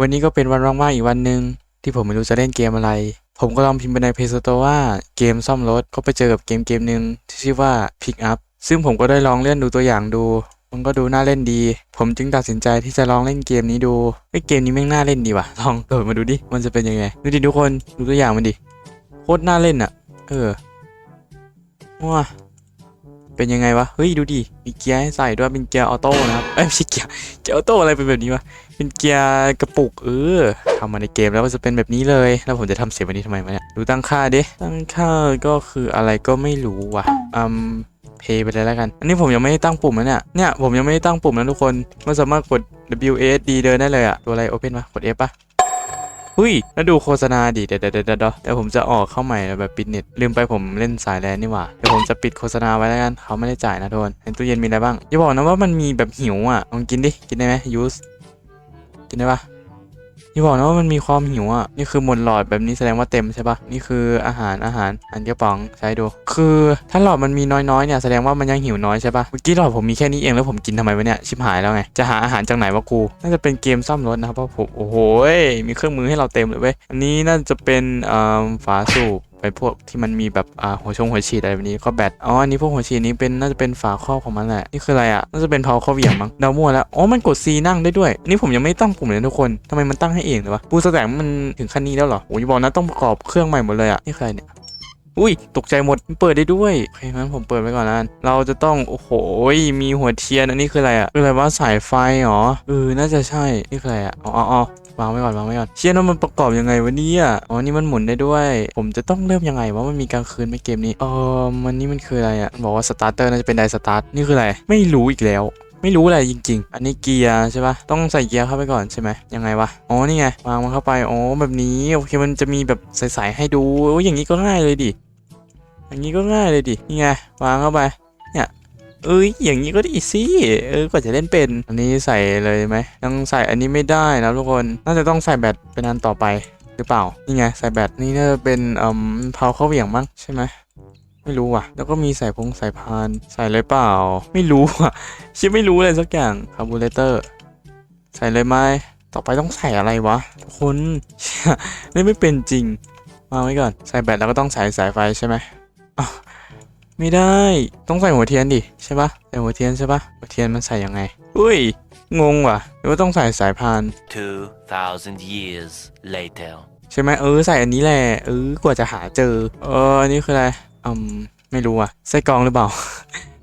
วันนี้ก็เป็นวันว่างๆอีกวันหนึ่งที่ผมไม่รู้จะเล่นเกมอะไร ผมก็ลองพิมพ์ไปใน Play Store ว่าเกมซ่อมรถก็ไปเจอกับเกมเกมหนึ่งที่ชื่อว่า Pick Up ซึ่งผมก็ได้ลองเล่นดูตัวอย่างดู มันก็ดูน่าเล่นดี ผมจึงตัดสินใจที่จะลองเล่นเกมนี้ดูเฮ้เกมนี้แม่งน่าเล่นดีว่ะ ลองโหลดมาดูดิ มันจะเป็นยังไง ดูดิทุกคน ดูตัวอย่างมันดิ โคตรน่าเล่นอะ เออว้า เป็นยังไงวะ เฮ้ยดูดิ มีเกียร์ให้ใส่ด้วยเป็นเกียร์ออโต้นะครับ เอ้ยไม่ใช่เกียร์ เกียร์ออโต้อะไรเป็นแบบนี้วะ เป็นเกียร์กระปุกเออทำมาในเกมแล้วก็จะเป็นแบบนี้เลย แล้วผมจะทำเสียงแบบนี้ทำไมวะเนี่ย ดูตั้งค่าดิ ตั้งค่าก็คืออะไรก็ไม่รู้ว่ะอืมเพย์ไปเลยแล้วกัน อันนี้ผมยังไม่ได้ตั้งปุ่มนะเนี่ย เนี่ยผมยังไม่ได้ตั้งปุ่มนะทุกคน มันสามารถกด W A S D เดินได้เลยอะตัวอะไร Open ปะกด F ปะ หุ้ยแล้วดูโฆษณาดิเดี๋ยวเดี๋ยวเดี๋ยวเดี๋ยวเดี๋ยวผมจะออกเข้าใหม่แบบปิดเน็ตลืมไปผมเล่นสายแลนนี่หว่าเดี๋ยวผมจะปิดโฆษณาไว้แล้วกันเขาไม่ได้จ่ายนะทุกคนในตู้เย็นมีอะไรบ้างอย่าบอกนะว่ามันมีแบบหิวอะลองกินดิกินได้ไหมยูสกินได้ปะ ที่บอกนะว่ามันมีความหิวอะนี่คือหมดหลอดแบบนี้แสดงว่าเต็มใช่ปะนี่คืออาหารอาหารอันกระป๋องใช้ดู คือถ้าหลอดมันมีน้อยๆเนี่ยแสดงว่ามันยังหิวน้อยใช่ปะเมื่อกี้หลอดผมมีแค่นี้เองแล้วผมกินทำไมวะเนี่ยชิบหายแล้วไงจะหาอาหารจากไหนวะกูน่าจะเป็นเกมซ่อมรถนะครับเพราะผมโอ้โหมีเครื่องมือให้เราเต็มเลยเว้ยอันนี้น่าจะเป็นเอ่อฝาสูบ พวกที่มันมีแบบอ่าหัวชงหัวฉีดอะไรแบบนี้ก็แบตอ๋ออันนี้พวกหัวฉีดนี้เป็นน่าจะเป็นฝาครอบของมันแหละนี่คืออะไรอะน่าจะเป็นเพาข้อเหวี่ยงมั้งเดามั่วแล้วอ๋อมันกด C นั่งได้ด้วยน,นี่ผมยังไม่ตั้งปุ่มเลยทุกคนทำไมมันตั้งให้เองเลยวะปูสแต็กมันถึงขั้นนี้แล้วเหรอโอ้ยบอกนะต้องประกอบเครื่องใหม่หมดเลยอะนี่ใครเนี่ย อุ้ยตกใจหมดเปิดได้ด้วยโอเคงั้นผมเปิดไว้ก่อนนะเราจะต้องโอ้โหมีหัวเทียนอันนี้คืออะไรอะคืออะไรว่าสายไฟเหรอเออน่าจะใช่นี่คืออะไรอะอ๋ออ๋อวางไว้ก่อนวางไว้ก่อนเชียนว่ามันประกอบยังไงวะเนี่ยอ๋อนี่มันหมุนได้ด้วย ผมจะต้องเริ่มยังไงวะมันมีกลางคืนไหมเกมนี้เออมันนี่มันคืออะไรอะบอกว่าสตาร์เตอร์น่าจะเป็นไดสตาร์ทนี่คืออะไรไม่รู้อีกแล้วไม่รู้อะไรจริง ๆ อันนี้เกียร์ใช่ปะต้องใส่เกียร์เข้าไปก่อนใช่ไหมยังไงวะ อ๋อ นี่ไง วางมันเข้าไป อ๋อ แบบนี้ โอเค มันจะมีแบบใสๆให้ดู โอ้ยอย่างนี้ก็ง่ายเลยดิ อย่างนี้ก็ง่ายเลยดิ นี่ไง วางเข้าไป เนี่ย เอ้ย อย่างนี้ก็ดีสิ เออ กว่าจะเล่นเป็น อันนี้ใส่เลยไหม ยังใส่อันนี้ไม่ได้นะทุกคน น่าจะต้องใส่แบตเป็นอันต่อไปหรือเปล่า นี่ไง ใส่แบต นี่น่าจะเป็นเอ่อเพาเข้าเหวี่ยงมั้งใช่ไหมไม่รู้ว่ะ แล้วก็มีใส่พงใส่พาน ใส่เลยเปล่า ไม่รู้อะชิไม่รู้เลยสักอย่างคาร์บูเรเตอร์ ใส่เลยไหม ต่อไปต้องใส่อะไรวะทุกคนเชี่ยเล่นไม่เป็นจริงวาไว้ก่อน ใส่แบตแล้วก็ต้องใส่สายไฟใช่ไหม ไม่ได้ต้องใส่หัวเทียนดิใช่ปะใส่หัวเทียนใช่ปะหัวเทียนมันใส่ยังไงอุ้ยงงว่ะหรือว่าต้องใส่สายพาน2,000 years later. ใช่ไหมเออใส่อันนี้แหละเออกว่าจะหาเจอ เอออันนี้คืออะไรอืมไม่รู้อะใส่กรองหรือเปล่า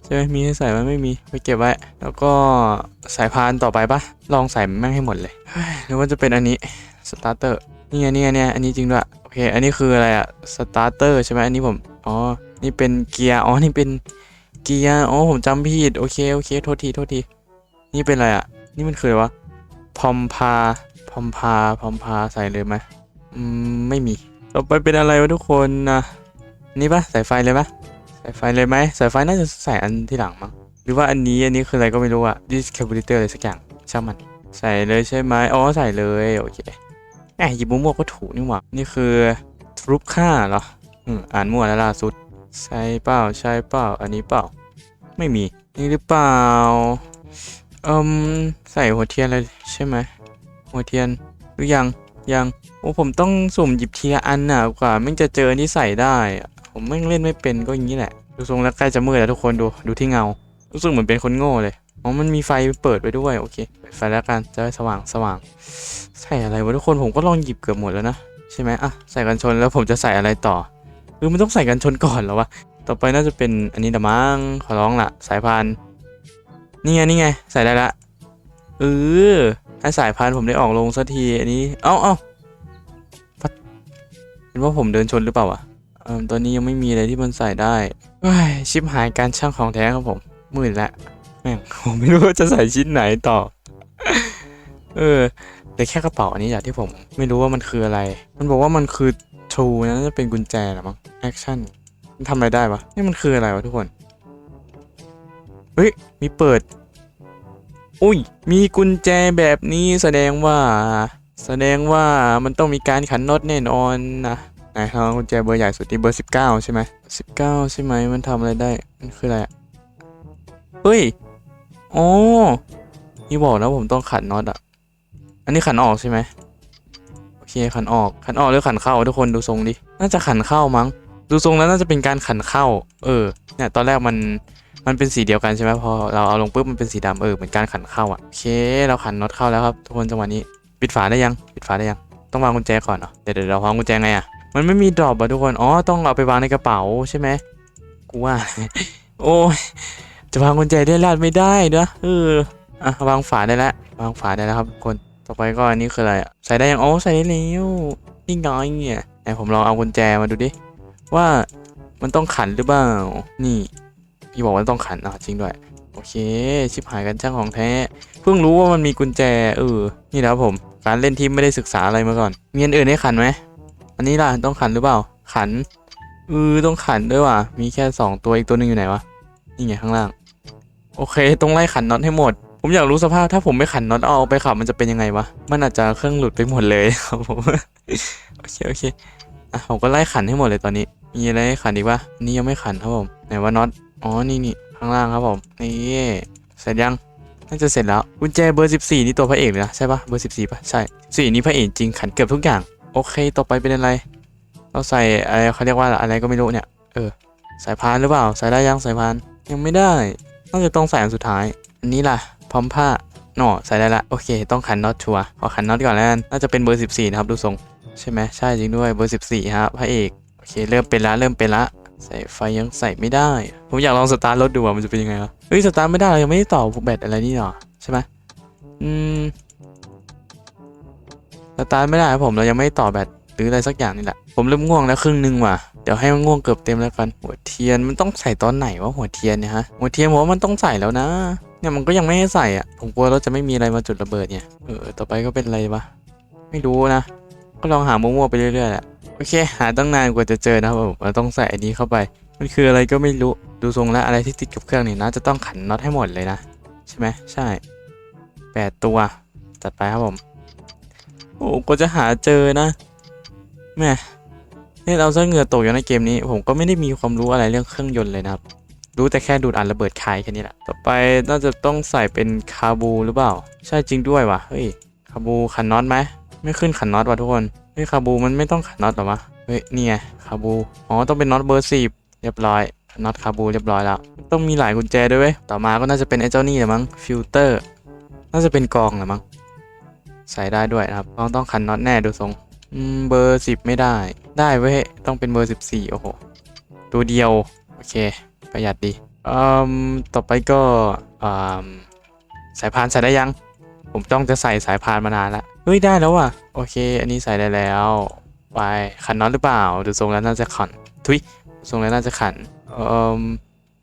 ใช่ไหมมีให้ใส่ไหมไม่มีไปเก็บไว้ แล้วก็สายพานต่อไปปะลองใส่แม่งให้หมดเลยเฮ้ยหรือว่าจะเป็นอันนี้สตาร์เตอร์นี่ไงนี่ไงเนี่ยอันนี้จริงด้วยโอ เค อันนี้คืออะไรอะสตาร์เตอร์ใช่ไหมอันนี้ผม อ๋อ นี่เป็นเกียร์ อ๋อ นี่เป็นเกียร์ อ๋อ ผมจำผิด โอเค โอเค โทษที โทษที นี่เป็นอะไรอะนี่มันคืออะไรวะ พอมพา พอมพา พอมพา ใส่เลยไหมอืม ไม่มี ต่อไปเป็นอะไรวะทุกคนนะ นี่ปะสายไฟเลยปะสายไฟเลยไหมสายไฟน่าจะใส่อันที่หลังมั้ง หรือว่าอันนี้ อันนี้คืออะไรก็ไม่รู้อะ discarburator อะไรสักอย่าง ช่างมัน ใส่เลยใช่ไหมอ๋อ ใส่เลย โอเค แหมหยิบมั่วๆก็ถูกนี่หว่า นี่คือทรูปค่าเหรอ อืม อ่านมั่วแล้วล่าสุด ใช่เปล่า ใช่เปล่า อันนี้เปล่า ไม่มี นี่หรือเปล่าอืมใส่หัวเทียนเลยใช่ไหม หัวเทียน หรือยัง ยัง โอ้ ผมต้องสุ่มหยิบทีละอันน่ะกว่าแม่งจะเจอที่ใส่ได้ ผมแม่งเล่นไม่เป็นก็อย่างนี้แหละ ดูทรงแล้วใกล้จะมืดแล้วทุกคนดู ดูที่เงา รู้สึกเหมือนเป็นคนโง่เลย อ๋อมันมีไฟเปิดไว้ด้วยโอเคเปิดไฟแล้วกันจะได้สว่างสว่าง ใส่อะไรวะทุกคนผมก็ลองหยิบเกือบหมดแล้วนะใช่ไหมอะใส่กันชนแล้วผมจะใส่อะไรต่อเออมันต้องใส่กันชนก่อนหรอวะต่อไปน่าจะเป็นอันนี้ละมั้งขอร้องละสายพานนี่ไงนี่ไงใส่ได้ละเออให้สายพานผมได้ออกลงสักทีอันนี้เอ้าเอ้าเห็นว่าผมเดินชนหรือเปล่าวะเออตอนนี้ยังไม่มีอะไรที่มันใส่ได้ชิปหายการช่างของแท้ครับผมมืดละ แม่งผมไม่รู้ว่าจะใส่ชิ้นไหนต่อ เออแต่แค่กระเป๋าอันนี้อย่างที่ผม ไม่รู้ว่ามันคืออะไร มันบอกว่ามันคือทูนะจะเป็นกุญแจหรือมั้งแอคชั่นมันทำอะไรได้วะนี่มันคืออะไรวะทุกคน เฮ้ย มีเปิด อุ้ย มีกุญแจแบบนี้แสดงว่า แสดงว่ามันต้องมีการขันน็อตแน่นอนนะไหนครับกุญแจเบอร์ใหญ่สุดที่เบอร์สิบเก้าใช่ไหมสิบเก้าใช่ไหมมันทำอะไรได้ มันคืออะไรอะเฮ้ย อ๋อนี่บอกนะผมต้องขันน็อตอะอันนี้ขันออกใช่ไหมโอเคขันออกขันออกหรือขันเข้าทุกคนดูทรงดิ น่าจะขันเข้ามั้ง ดูทรงแล้วน่าจะเป็นการขันเข้า เออ เนี่ยตอนแรกมันมันเป็นสีเดียวกันใช่ไหมพอเราเอาลงปุ๊บมันเป็นสีดำเออเหมือนการขันเข้าอะโอเคเราขันน็อตเข้าแล้วครับทุกคนจังหวะนี้ปิดฝาได้ยังปิดฝาได้ยังต้องวางกุญแจก่อนเหรอเดี๋ยวเดี๋ยวเราวางกุญแจไงอะมันไม่มีดรอปอะทุกคนอ๋อต้องเอาไปวางในกระเป๋าใช่ไหมกูว่าโอ้ย จะวางกุญแจได้ลาดไม่ได้เนอะเอออะวางฝาได้แล้ววางฝาได้แล้วครับทุกคนต่อไปก็อันนี้คืออะไรใส่ได้ยังโอ้ใส่ได้แล้วนี่ไงเนี่ยไหนผมลองเอากุญแจมาดูดิว่ามันต้องขันหรือเปล่านี่พี่บอกว่าต้องขันอะจริงด้วยโอเค ชิบหายกันช่างของแท้ เพิ่งรู้ว่ามันมีกุญแจ เออ นี่นะครับผม การเล่นที่ไม่ได้ศึกษาอะไรมาก่อน มีอันอื่นให้ขันไหม อันนี้ล่ะต้องขันหรือเปล่า ขัน เออต้องขันด้วยว่ะ มีแค่สองตัวอีกตัวหนึงอยู่ไหนวะ นี่ไงข้างล่าง โอเค ต้องไล่ขันน็อตให้หมด ผมอยากรู้สภาพถ้าผมไม่ขันน็อตเอาไปขับมันจะเป็นยังไงวะ มันอาจจะเครื่องหลุดไปหมดเลยครับผม โอเคโอเคอะผมก็ไล่ขันให้หมดเลยตอนนี้ มีอะไรให้ขันอีกปะนนี่ยังไม่ขันครับผม ไหนว่าน็อต อ๋อ นี่นี่ข้างล่างครับผม นี่ เสร็จยัง น่าจะเสร็จแล้ว กุญแจเบอร์ 14 นี่ตัวพระเอกเลยนะใช่ปะเบอร์ 14ปะใช่สี่นี่พระเอกจริงขันเกือบทุกอย่าง โอเค ต่อไปเป็นอะไร เราใส่อะไรเขาเรียกว่าอะไรก็ไม่รู้เนี่ย เออ สายพานหรือเปล่า ใส่ได้ยังสายพาน ยังไม่ได้ น่าจะต้องใส่อันสุดท้าย อันนี้ล่ะ พร้อมผ้าหน่อใส่ได้ละ โอเค ต้องขันน็อตชัวขอขันน็อตก่อนแล้วกันน่าจะเป็นเบอร์ 14 นะครับ ดูทรง ใช่ไหมใช่จริงด้วยเบอร์ 14ฮะพระเอก โอเค เริ่มเป็นละ เริ่มเป็นละ ใส่ไฟยังใส่ไม่ได้ ผมอยากลองสตาร์ทรถดูว่ามันจะเป็นยังไงวะเฮ้ย สตาร์ทไม่ได้เรายังไม่ได้ต่อพวกแบตอะไรนี่หรอ ใช่ไหมอืม สตาร์ทไม่ได้ครับผม เรายังไม่ต่อแบตหรืออะไรสักอย่างนี่แหละ ผมเริ่มง่วงแล้วครึ่งหนึงว่ะ เดี๋ยวให้มันง่วงเกือบเต็มแล้วกัน หัวเทียนมันต้องใส่ตอนไหนวะหัวเทียนเนี่ยฮะหัวเทียนผมว่ามันต้องใส่แล้วนะ เนี่ยมันก็ยังไม่ให้ใส่อะผมกลัวเราจะไม่มีอะไรมาจุดระเบิดเนี่ยเออต่อไปก็เป็นอะไรวะไม่รู้นะ ก็ลองหามั่วๆไปเรื่อยๆแหละโอเค หาตั้งนานกว่าจะเจอนะครับผมเราต้องใส่อันนี้เข้าไป มันคืออะไรก็ไม่รู้ดูทรงแล้วอะไรที่ติดกับเครื่องนี่นะจะต้องขันน็อตให้หมดเลยนะใช่ไหมใช่แปดตัวจัดไปครับผมโอ้ก็จะหาเจอนะแม่ เนี่ยเราซะเหงื่อตกอยู่ในเกมนี้ ผมก็ไม่ได้มีความรู้อะไรเรื่องเครื่องยนต์เลยนะครับ รู้แต่แค่ดูดอันระเบิดคายแค่นี้แหละต่อไปน่าจะต้องใส่เป็นคาบูหรือเปล่า ใช่จริงด้วยวะเฮ้ยคาบูขันน็อตไหมไม่ขึ้นขันน็อตว่ะทุกคนเฮ้ยคาบูมันไม่ต้องขันน็อตหรอวะเฮ้ยนี่ไงคาบูอ๋อต้องเป็นน็อตเบอร์สิบเรียบร้อยน็อตคาบูเรียบร้อยแล้ว ต้องมีหลายกุญแจด้วยเว้ยต่อมาก็น่าจะเป็นไอ้เจ้านี่แหละมั้งฟิลเตอร์น่าจะเป็นกองแหละมั้งใส่ได้ด้วยนะครับต้องต้องขันน็อตแน่ดูทรง เบอร์สิบไม่ได้ ได้เว้ย ต้องเป็นเบอร์สิบสี่โอ้โห ตัวเดียว โอเค ประหยัดดีอืมต่อไปก็อืมสายพานใส่ได้ยัง ผมต้องจะใส่สายพานมานานละเฮ้ย ได้แล้วว่ะ โอเค อันนี้ใส่ได้แล้ว ไป ขันน็อตหรือเปล่า ดูทรงแล้วน่าจะขัน ทุยทรงแล้วน่าจะขันอ่อ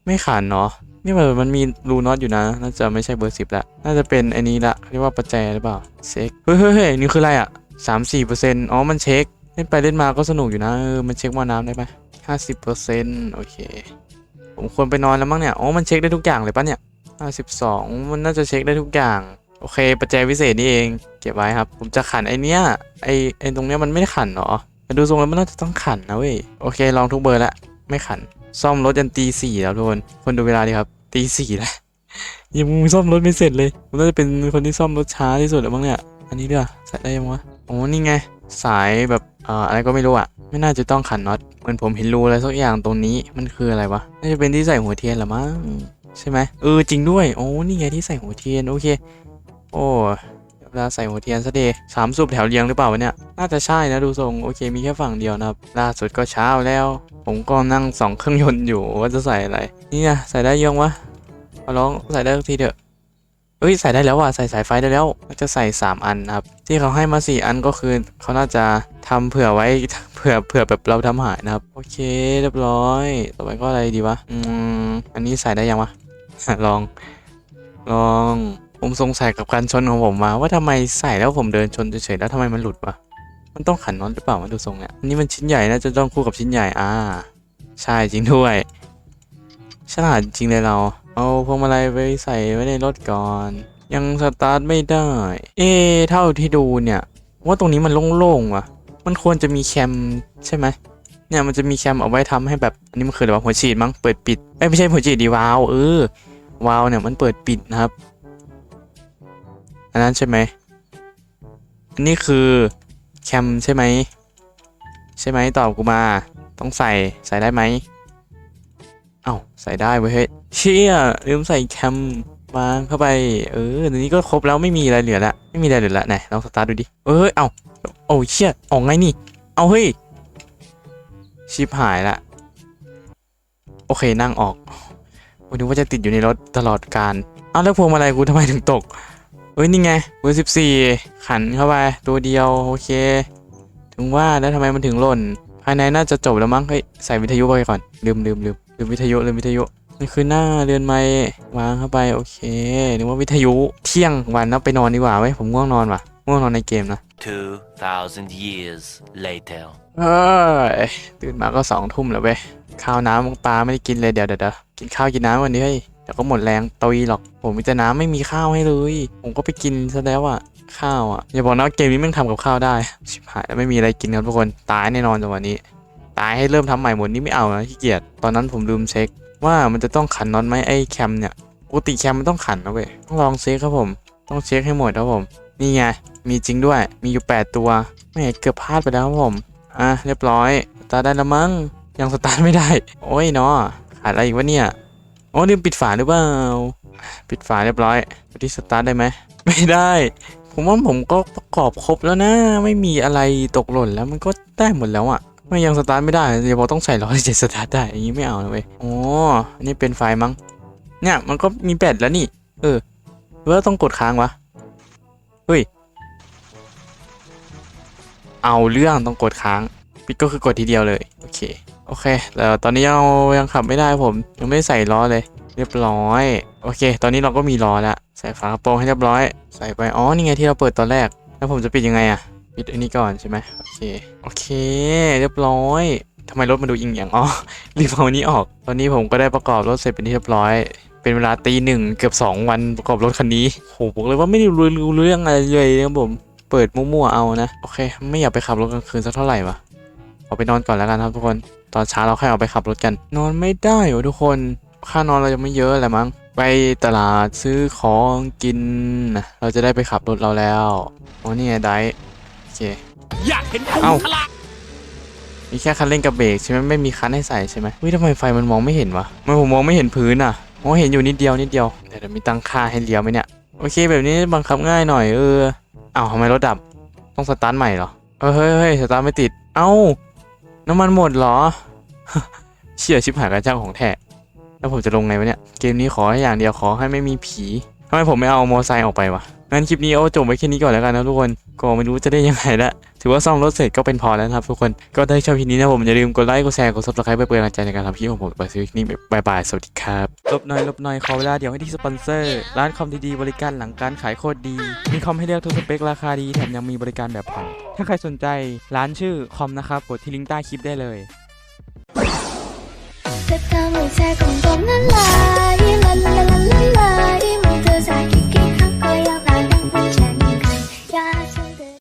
ไม่ขันเนาะนี่มันมันมีรูน็อตอยู่นะ น่าจะไม่ใช่เบอร์สิบละ น่าจะเป็นอันนี้ละ เรียกว่าประแจหรือเปล่าเช็คเฮ้ยเฮ้ยเฮ้ยนี่คืออะไรอะ สามสี่เปอร์เซ็นต์อ๋อ มันเช็ค เล่นไปเล่นมาก็สนุกอยู่นะ เออ มันเช็คว่าน้ำได้ไหมห้าสิบเปอร์เซ็นต์โอเค ผมควรไปนอนแล้วมั้งเนี่ย อ๋อ มันเช็คได้ทุกอย่างเลยปะเนี่ยห้าสิบสองมันน่าจะเช็คได้ทุกอย่าง โอเค ประแจวิเศษนี่เอง เก็บไว้ครับ ผมจะขันไอเนี้ย ไอไอตรงเนี้ยมันไม่ได้ขันหรอแต่ดูทรงแล้วมันน่าจะต้องขันนะเว้ย โอเค ลองทุกเบอร์ละไม่ขัน ซ่อมรถยันตีสี่แล้วทุกคน คนดูเวลาดีครับ ตีสี่แล้วยังซ่อมรถไม่เสร็จเลยผมน่าจะเป็นคนที่ซ่อมรถช้าที่สุดแล้วมั้งเนี่ย อันนี้ด้วยใส่ได้ยังวะ โอ้นี่ไง สายแบบเอ่ออะไรก็ไม่รู้อะ ไม่น่าจะต้องขันน็อตเหมือนผมเห็นรูอะไรสักอย่างตรงนี้มันคืออะไรวะน่าจะเป็นที่ใส่หัวเทียนหรอมั้งใช่ไหมเออจริงด้วยโอ้นี่ไงที่ใส่หัวเทียนโอเค โอ้เวลาใส่หัวเทียนซะดีสามสูบแถวเรียงหรือเปล่าวะเนี่ย น่าจะใช่นะดูทรงโอเคมีแค่ฝั่งเดียวนะครับ ล่าสุดก็เช้าแล้ว ผมก็นั่งสองเครื่องยนต์อยู่ว่าจะใส่อะไร นี่นะใส่ได้ยังวะขอร้องใส่ได้สักทีเถอะ เอ้ยใส่ได้แล้วว่ะใส่สายไฟได้แล้วน่าจะใส่ 3 อันครับ ที่เขาให้มา 4 อันก็คือเขาน่าจะทำเผื่อไว้เผื่อเผื่อแบบเราทำหายนะครับ โอเคเรียบร้อย ต่อไปก็อะไรดีวะอืมอันนี้ใส่ได้ยังวะลอง ลองผมสงสัยกับการชนของผมมาว่าทำไมใส่แล้วผมเดินชนเฉยๆแล้วทำไมมันหลุดวะมันต้องขันน็อตหรือเปล่ามาดูทรงเนี่ยอันนี้มันชิ้นใหญ่น่าจะต้องคู่กับชิ้นใหญ่อ่า ใช่จริงด้วยฉลาดจริงเลยเรา เอาพวงมาลัยไปใส่ไว้ในรถก่อน ยังสตาร์ทไม่ได้ เอ๊ะเท่าที่ดูเนี่ย ว่าตรงนี้มันโล่งๆว่ะ มันควรจะมีแคมใช่ไหมเนี่ยมันจะมีแคมเอาไว้ทำให้แบบอันนี้มันคืออะไรหัวฉีดมั้งเปิดปิดเอ้ไม่ใช่หัวฉีดดีวาวเออวาวเนี่ยมันเปิดปิดนะครับ อันนั้นใช่ไหมอันี่คือแคมใช่ไหมใช่ไหมตอบกูมา ต้องใส่ใส่ได้ไหม เอ้าใส่ได้เว้ยเฮ้ยเชี่ยลืมใส่แคมวางเข้าไป เออเดี๋ยวนี้ก็ครบแล้วไม่มีอะไรเหลือละไม่มีอะไรเหลือละไหนลองสตาร์ทดูดิเอ้ยเอ้าโอ้เชี่ยออกไงนี่ เอาเฮ้ยชิบหายละโอเคนั่งออกวันนึกว่าจะติดอยู่ในรถตลอดการอ้าวแล้วพวงมาลัยกูทำไมถึงตกเฮ้ยนี่ไงเบอร์สิบสี่ขันเข้าไปตัวเดียวโอเค ถึงว่าแล้วทำไมมันถึงหล่น ภายในน่าจะจบแล้วมั้งเฮ้ยใส่วิทยุไปก่อนลืมลืมลืม ลืมวิทยุลืมวิทยุนี่คือหน้าเรือนไม้วางเข้าไปโอเคนึกว่าวิทยุเที่ยงวันแล้วไปนอนดีกว่าเว้ยผมง่วงนอนว่ะง่วงนอนในเกมนะ2,000 years later. เฮ้ยตื่นมาก็สองทุ่มแล้วเว้ยข้าวน้ำปลาไม่ได้กินเลยเดี๋ยวเดี๋ยวเดี๋ยวกินข้าวกินน้ำวันนี้เฮ้ยเดี๋ยวก็หมดแรงตุยหรอก ผมมีแต่น้ำไม่มีข้าวให้เลย ผมก็ไปกินซะแล้วอะข้าวอะอย่าบอกนะว่าเกมนี้แม่งทำกับข้าวได้ชิบหายแล้วไม่มีอะไรกินครับทุกคนตายแน่นอนจังหวะนี้ ตายให้เริ่มทำใหม่หมดนี่ไม่เอานะขี้เกียจตอนนั้นผมลืมเช็ค ว่ามันจะต้องขันน็อตไหมไอ้แคมเนี่ยปกติแคมมันต้องขันนะเว้ยต้องลองเช็คครับผม ต้องเช็คให้หมดครับผม นี่ไงมีจริงด้วยมีอยู่ 8 ตัวไม่เกือบพลาดไปแล้วครับผมอะเรียบร้อยสตาร์ได้แล้วมั้งยังสตาร์ทไม่ได้ โอ้ยเนาะขาดอะไรอีกวะเนี่ยโอ้ลืมปิดฝาหรือเปล่าปิดฝาเรียบร้อยไปที่สตาร์ทได้ไหมไม่ได้ผมว่าผมก็ประกอบครบแล้วนะ ไม่มีอะไรตกหล่นแล้วมันก็ได้หมดแล้วอะ ไม่ยังสตาร์ทไม่ได้เดี๋ยวบอกต้องใส่ร้อยเจ็ดสตาร์ทได้อย่างนี้ไม่เอานะเว้ยอ๋ออันนี้เป็นไฟมั้งเนี่ยมันก็มีแบตแล้วนี่ เออหรือว่าต้องกดค้างวะเฮ้ยเอาเรื่องต้องกดค้างปิดก็คือกดทีเดียวเลยโอเคโอเคแต่ตอนนี้เรายังขับไม่ได้ผม ยังไม่ได้ใส่ล้อเลย เรียบร้อย โอเค ตอนนี้เราก็มีล้อแล้วใส่ฝากระโปรงให้เรียบร้อย ใส่ไปอ๋อนี่ไงที่เราเปิดตอนแรก แล้วผมจะปิดยังไงอะ ปิดอันนี้ก่อนใช่ไหมโอเคโอเค เรียบร้อยทำไมรถมันดูอิงอย่างอ๋อรีบเอาอันนี้ออก ตอนนี้ผมก็ได้ประกอบรถเสร็จเป็นที่เรียบร้อย เป็นเวลาตีหนึ่งเกือบสองวันประกอบรถคันนี้โหบอกเลยว่าไม่ได้รู้เรื่องอะไรเลยนะครับผมเปิดมั่วๆเอานะโอเค ไม่อยากไปขับรถกลางคืนสักเท่าไหร่วะขอไปนอนก่อนแล้วกันครับทุกคนตอนเช้าเราค่อยออกไปขับรถกัน นอนไม่ได้เหรอทุกคนค่านอนเรายังไม่เยอะแหละมั้งไปตลาดซื้อของกิน เราจะได้ไปขับรถเราแล้วโอ้นี่ไงไดร์โอ เคอยากเห็นคุณเอ้าทะละมีแค่คันเร่งกับเบรกใช่ไหมไม่มีคันให้ใส่ใช่ไหมวิทำไมไฟมันมองไม่เห็นวะทำไมผมมองไม่เห็นพื้นอะมองเห็นอยู่นิดเดียวนิดเดียวเดี๋ยวเดี๋ยวมีตั้งค่าให้เลี้ยวไหมเนี่ยโอเค แบบนี้บังคับง่ายหน่อยเออเอ้าทำไมรถดับต้องสตาร์ทใหม่เหรอเออเฮ้ยเฮ้ยสตาร์ทไม่ติด เอ้าน้ำมันหมดเหรอเชี่ยชิบหายกันจ้างของแท้แล้วผมจะลงไงวะเนี่ยเกมนี้ขอให้อย่างเดียวขอให้ไม่มีผีทำไมผมไม่เอามอไซค์ออกไปวะ งั้นคลิปนี้เอาจบไว้แค่นี้ก่อนแล้วกันนะทุกคน ก็ไม่รู้จะได้ยังไงละถือว่าซ่อมรถเสร็จก็เป็นพอแล้วครับทุกคน ก็ถ้าชอบคลิปนี้นะผมอย่าลืมกดไลค์ กดแชร์ กดซับสไครป์เเป็นกำลังใจในการทำคลิปของผมไปซื้อคลิปนี้บายบายสวัสดีครับ ลบหน่อยลบหน่อยขอเวลาเดี๋ยวให้ที่สปอนเซอร์ ร้านคอมดีๆบริการหลังการขายโคตรดี มีคอมให้เลือกทุกสเปคราคาดีแถมยังมีบริการแบบผ่อน ถ้าใครสนใจร้านชื่อคอมนะครับกดที่ลิงก์ใต้คลิปได้เลยเธทำให้ใจกลมกล่อมลลายละละละละละที่มันเธอใส่กิ๊ก